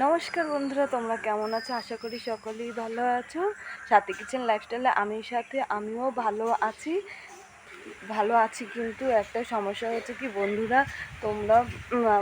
নমস্কার বন্ধুরা, তোমরা কেমন আছো? আশা করি সকলেই ভালো আছো। সাথে কিচেন লাইফস্টাইলে আমি সাথে, আমিও ভালো আছি। ভালো আছি কিন্তু একটা সমস্যা হচ্ছে কি বন্ধুরা, তোমরা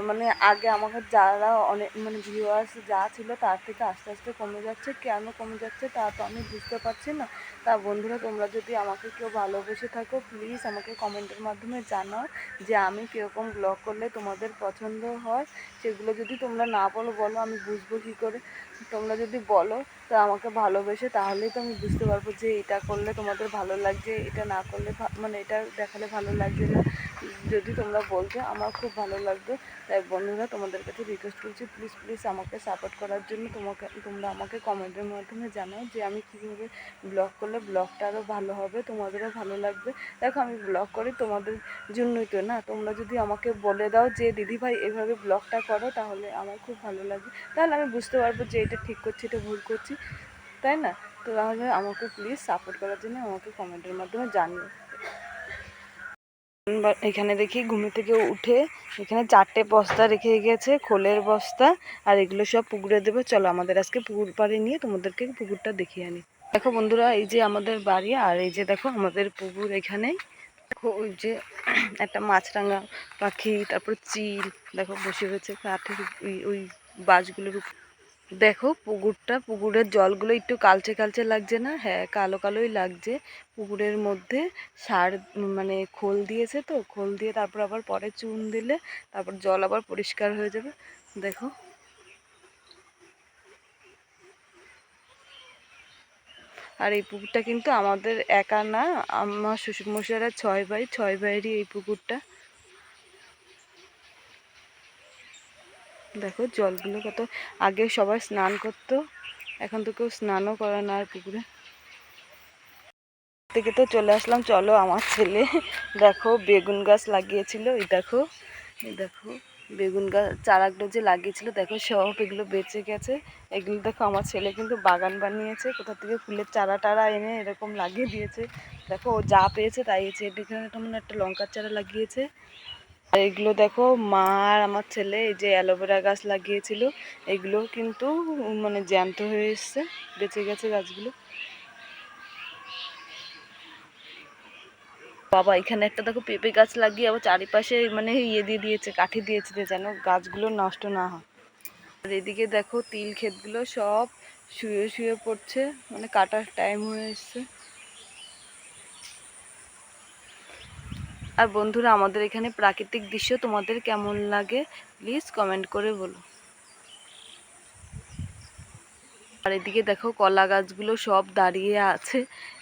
মানে আগে আমাকে যারা অনেক মানে ভিউয়ার্স যা ছিল তার থেকে আস্তে আস্তে কমে যাচ্ছে। কেন কমে যাচ্ছে তা তো আমি বুঝতে পারছি না। তা বন্ধুরা, তোমরা যদি আমাকে কেউ ভালোবেসে থাকো প্লিজ আমাকে কমেন্টের মাধ্যমে জানাও যে আমি কীরকম ব্লগ করলে তোমাদের পছন্দ হয়। সেগুলো যদি তোমরা না বলো বলো, আমি বুঝব কী করে। তোমরা যদি বলো, তো আমাকে ভালোবেসে তাহলেই তো আমি বুঝতে পারব যে এটা করলে তোমাদের ভালো লাগছে, এটা না করলে মানে এটা দেখালে ভালো লাগছে না। যদি তোমরা বলছো আমার খুব ভালো লাগবে, তাই বন্ধুরা তোমাদের কাছে রিকোয়েস্ট করছি প্লিজ প্লিজ আমাকে সাপোর্ট করার জন্য তোমাকে, তোমরা আমাকে কমেন্টের মাধ্যমে জানাও যে আমি কীভাবে ব্লগ করলে ব্লগটা আরও ভালো হবে, তোমাদেরও ভালো লাগবে। দেখো আমি ব্লগ করি তোমাদের জন্যই তো না, তোমরা যদি আমাকে বলে দাও যে, দিদি ভাই, এভাবে ব্লগটা করো, তাহলে আমার খুব ভালো লাগবে। তাহলে আমি বুঝতে পারব যে এটা ঠিক করছি, এটা ভুল করছি, তাই না? তো তাহলে আমাকে প্লিজ সাপোর্ট করার জন্য আমাকে কমেন্টের মাধ্যমে জানিও। এখানে দেখি ঘুম থেকে উঠে এখানে চারটে বস্তা রেখে গেছে, খোলের বস্তা, আর এগুলো সব পুকুরে দেবে। চলো আমাদের আজকে পুকুর পাড়ে নিয়ে তোমাদেরকে পুকুরটা দেখিয়ে আনি। দেখো বন্ধুরা, এই যে আমাদের বাড়ি, আর এই যে দেখো আমাদের পুকুর এখানেই। দেখো ওই যে একটা মাছরাঙা পাখি, তারপর চিল, দেখো বসে রয়েছে কাঠের ওই ওই বাঁশগুলোর উপর। দেখো পুকুরটা, পুকুরের জলগুলো একটু কালচে কালচে লাগছে না? হ্যাঁ কালো কালোই লাগছে। পুকুরের মধ্যে সার মানে খোল দিয়েছে তো, খোল দিয়ে তারপর আবার পরে চুন দিলে তারপর জল আবার পরিষ্কার হয়ে যাবে। দেখো। আর এই পুকুরটা কিন্তু আমাদের একা না, আমার শ্বশুরমশাইরা ছয় ভাই, ছয় ভাইয়েরই এই পুকুরটা। দেখো জলগুলো কত আগে সবাই স্নান করতো, এখন তো কেউ স্নানও করে না আর পুকুরে। থেকে তো চলে আসলাম, চলো আমার ছেলে। দেখো বেগুন গাছ লাগিয়েছিল, এই দেখো এই দেখো বেগুন গাছ, চারাগুলো যে লাগিয়েছিল, দেখো সব এগুলো বেঁচে গেছে। এগুলো দেখো আমার ছেলে কিন্তু বাগান বানিয়েছে, কোথা থেকে ফুলের চারা টারা এনে এরকম লাগিয়ে দিয়েছে। দেখো ও যা পেয়েছে তাই এসে এদিকে একটা একটা লঙ্কার চারা লাগিয়েছে। এগুলো দেখো, মা আর আমার ছেলে এই যে অ্যালোভেরা গাছ লাগিয়েছিল এগুলো কিন্তু মানে জ্যান্ত হয়ে এসছে, বেঁচে গেছে গাছগুলো। বাবা, এখানে একটা দেখো পেঁপে গাছ লাগিয়ে আবার চারিপাশে মানে ইয়ে দিয়ে দিয়েছে, কাঠি দিয়েছে যেন গাছগুলো নষ্ট না হয়। আর এদিকে দেখো তিল ক্ষেতগুলো সব শুয়ে শুয়ে পড়ছে মানে কাটার টাইম হয়ে এসছে। আর বন্ধুরা, আমাদের এখানে প্রাকৃতিক দৃশ্য তোমাদের কেমন লাগে? প্লিজ কমেন্ট করে বলো। আর এদিকে দেখো, কলা গাছগুলো সব দাঁড়িয়ে আছে।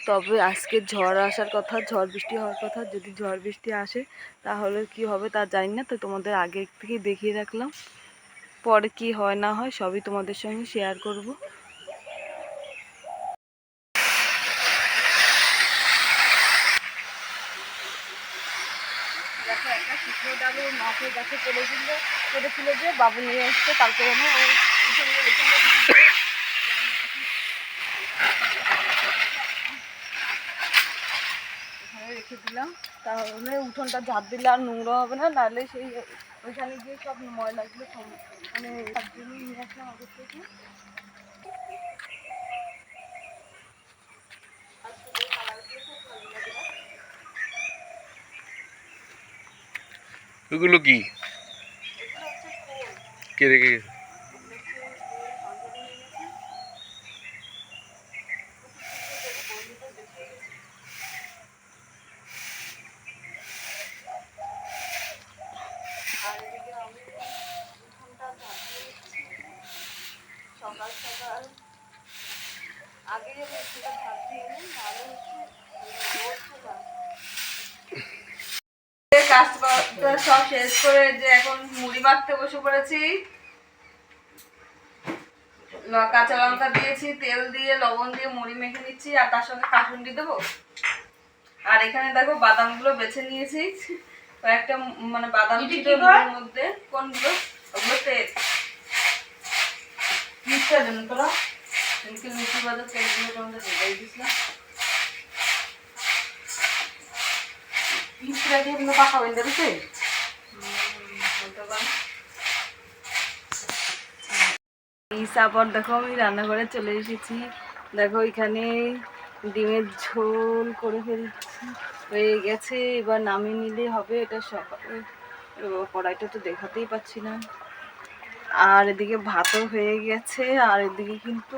তবে আজকে ঝড় আসার কথা, ঝড় বৃষ্টি হওয়ার কথা। যদি ঝড় বৃষ্টি আসে, তাহলে কি হবে তা জানি না, তো তোমাদের আগে থেকে দেখিয়ে রাখলাম। পরে কি হয় না হয় সবই তোমাদের সঙ্গে শেয়ার করব দেখো একটা শুকনো ডালু মাছের গাছে পড়েছিল পড়েছিল যে বাবু নিয়ে এসছে কালকে উঠোনে এখানে রেখে দিলাম। তাহলে উঠোনটা ঝাঁপ দিলে আর নোংরা হবে না, নাহলে সেই ওইখানে গিয়ে সব ময়লাগুলো মানে নিয়ে আসলাম আগের থেকে। ওগুলো কি কে রেখে গেছে। সকাল সকাল আগে আমি সেটা ঝাঁপ দিয়ে নিই নাহলে হচ্ছে রোদ চলে আসে। কাজ বাজটা সব শেষ করে যে এখন মুড়ি মাখতে বসে পড়েছি। কাঁচা লঙ্কা দিয়েছি তেল দিয়ে লবণ দিয়ে মুড়ি মেখে নিচ্ছি আর তার সঙ্গে কাসুন্ডি দেবো। আর এখানে দেখো বাদামগুলো বেছে নিয়েছি। কয়েকটা মানে বাদাম মধ্যে। কোনগুলো? ওগুলো তেল। মিষ্টার জন্য তোরা? মিষ্টি বাজার তেলগুলো তোমাদের দিয়ে দিয়েছিলাম মিষ্টিটা দিয়ে পাকাবেন দেবে তারপর দেখো, আমি রান্নাঘরে চলে এসেছি। দেখো, এখানে ডিমের ঝোল করে ফেলছি। হয়ে গেছে, এবার নামিয়ে নিলে হবে এটা সকালে। কড়াইটা তো দেখাতেই পাচ্ছি না। আর এদিকে ভাতও হয়ে গেছে, আর এদিকে কিন্তু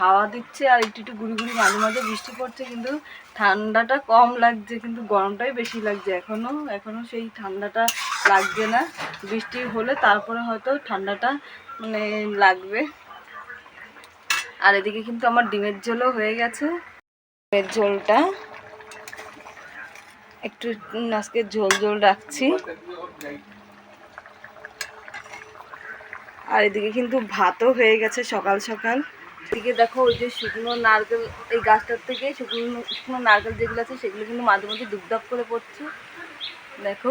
হাওয়া দিচ্ছে, আর একটু একটু গুড়ি গুড়ি মাঝে মাঝে বৃষ্টি পড়ছে, কিন্তু ঠান্ডাটা কম লাগছে, কিন্তু গরমটাই বেশি লাগছে এখনও এখনও সেই ঠান্ডাটা লাগছে না। বৃষ্টি হলে তারপরে হয়তো ঠান্ডাটা মানে লাগবে। আর এদিকে কিন্তু আমার ডিমের ঝোলও হয়ে গেছে। ডিমের ঝোলটা, একটু আজকে ঝোল ঝোল রাখছি। আর এদিকে কিন্তু ভাতও হয়ে গেছে সকাল সকাল। এদিকে দেখো ওই যে শুকনো নারকেল এই গাছটার থেকে শুকনো শুকনো নারকেল যেগুলো আছে সেগুলো কিন্তু মাঝে মাঝে দুপদাপ করে পড়ছে। দেখো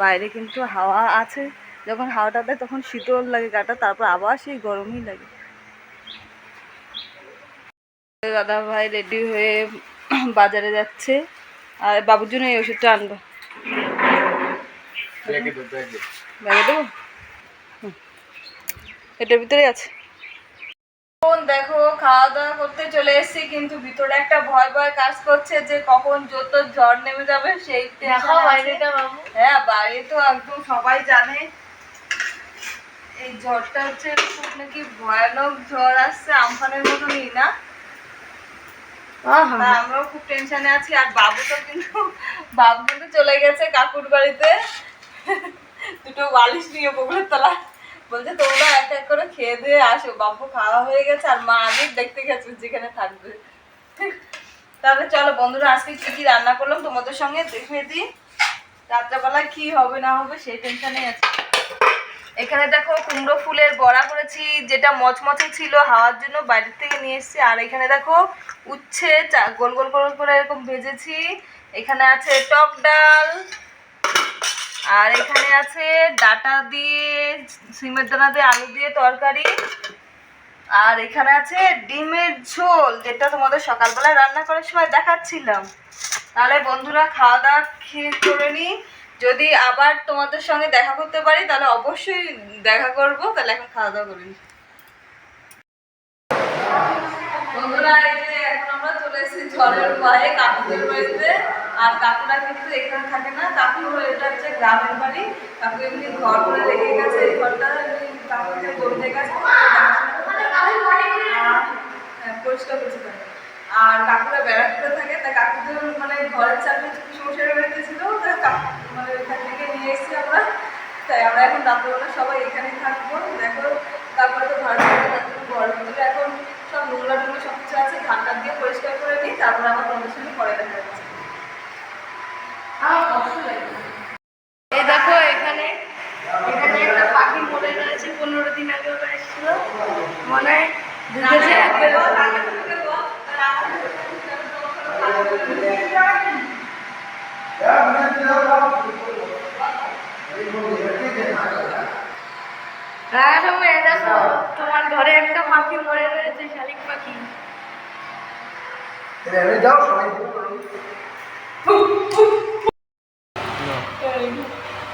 বাইরে কিন্তু হাওয়া আছে। যখন হাওয়াটা দেয় তখন শীতল লাগে গাটা তারপর আবার সেই গরমই লাগে। দাদা ভাই রেডি হয়ে বাজারে যাচ্ছে। আর বাবুর জন্য এই ওষুধটা আনব। ব্যাগে দেবো। এটার ভিতরে আছে। দেখো খাওয়া দাওয়া করতে চলে এসেছি কিন্তু ভিতরে একটা ভয় ভয় কাজ করছে যে কখন যত ঝড় নেমে যাবে সেই হ্যাঁ বাইরে তো একদম সবাই জানে। এই ঝড়টা হচ্ছে খুব নাকি ভয়ানক ঝড় আসছে আমফানের মতনই না? তা আমরাও খুব টেনশনে আছি আর বাবু তো কিন্তু বাবু কিন্তু চলে গেছে কাকুর বাড়িতে। দুটো বালিশ নিয়ে পুকুরের তলা বলছে, তোমরা এক এক করে খেয়ে দিয়ে আসো। বাবু খাওয়া হয়ে গেছে আর মা আমি দেখতে গেছে যেখানে থাকবে। তাহলে চলো বন্ধুরা, আজকে কি কি রান্না করলাম তোমাদের সঙ্গে দেখে দিই। রাত্রেবেলা কি হবে না হবে সেই টেনশনে আছে। এখানে দেখো কুমড়ো ফুলের বড়া করেছি, যেটা মচমচে ছিল, হাওয়ার জন্য বাইরের থেকে নিয়ে এসেছি। আর এখানে দেখো উচ্ছে গোল গোল গোল করে এরকম ভেজেছি। এখানে আছে টক ডাল আর এখানে আছে ডাটা দিয়ে, সিমের দানা দিয়ে, আলু দিয়ে তরকারি। আর এখানে আছে ডিমের ঝোল, যেটা তোমাদের সকালবেলায় রান্না করার সময় দেখাচ্ছিলাম। তাহলে বন্ধুরা খাওয়া দাওয়া খেয়ে করে নিই যদি আবার তোমাদের সঙ্গে দেখা করতে পারি, তাহলে অবশ্যই দেখা করব। তাহলে এখন খাওয়া দাওয়া করে নিই বন্ধুরা এখন আমরা চলে এসেছি ঝড়ের ভয়ে কাকুদের বাড়িতে। আর কাকুরা কিন্তু এখানে থাকে না। কাকু এটা হচ্ছে গ্রামের বাড়ি। কাকু এমনি ঘর করে রেখে গেছে। এই ঘরটা কাকুকে রেখে গেছে। হ্যাঁ, পরিষ্কার পরিষ্কার আর কাকুরা ব্যারাকপুরে থাকে। তা কাকুদের মানে ঘরের চাপে শ্বশুরের বাড়িতে ছিল। মানে ওইখান থেকে নিয়ে এসেছি আমরা। তাই আমরা এখন রাত্রেবেলা সবাই এখানেই থাকব। দেখো তারপরে তো ঘর দিলে এখন সব নোংরা টোংরা সব কিছু আছে। ঠান্ডা দিয়ে পরিষ্কার করে নিই। তারপরে আমার তোমাদের সঙ্গে পরে দেখা যাচ্ছে এই দেখো এখানে এখানে একটা পাখি মরে রয়েছে পনেরো দিন আগে এসেছিল। মনে হয় দেখো তোমার ঘরে একটা পাখি মরে রয়েছে শালিক পাখি। যাও সবাই।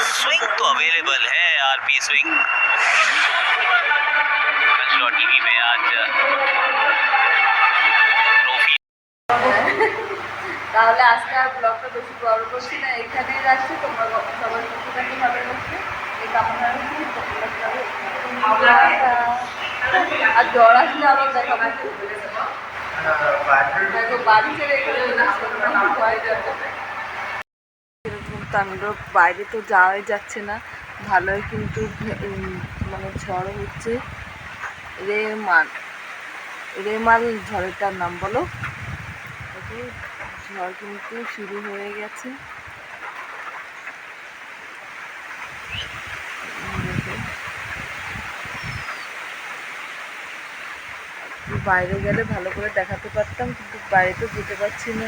स्विंग तो अवेलेबल है आरपी स्विंग कचरा टीवी में आज ट्रॉफी তাহলে আজকে আর ব্লগটা বেশি বড় করছি না এখানেই রাখছি তোমরা সবাই সুস্থ থাকি ভালো রাখছি এই কামনা রাখছি তোমরা সবাই টাটা। আর জ্বর আসলে আবার দেখাবো দেখো বাড়ি ছেড়ে এখানে চলে আসছে, আমার ভয় যাবে। তাণ্ডব বাইরে তো যাওয়াই যাচ্ছে না। ভালোই কিন্তু মানে ঝড় হচ্ছে। রেমান রেমাল ঝড়েরটার নাম বলো? ঝড় কিন্তু শুরু হয়ে গেছে। বাইরে গেলে ভালো করে দেখাতে পারতাম, কিন্তু বাইরে তো যেতে পারছি না।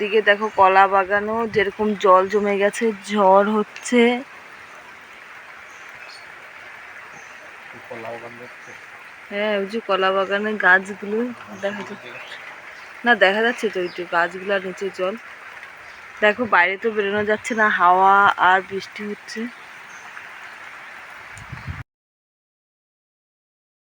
ওদিকে দেখো কলা বাগানও যেরকম জল জমে গেছে ঝড় হচ্ছে। হ্যাঁ ওই যে কলা বাগানের গাছগুলো দেখা যাচ্ছে। না দেখা যাচ্ছে তো ওই যে গাছগুলোর নিচে জল। দেখো বাইরে তো বেরোনো যাচ্ছে না হাওয়া আর বৃষ্টি হচ্ছে।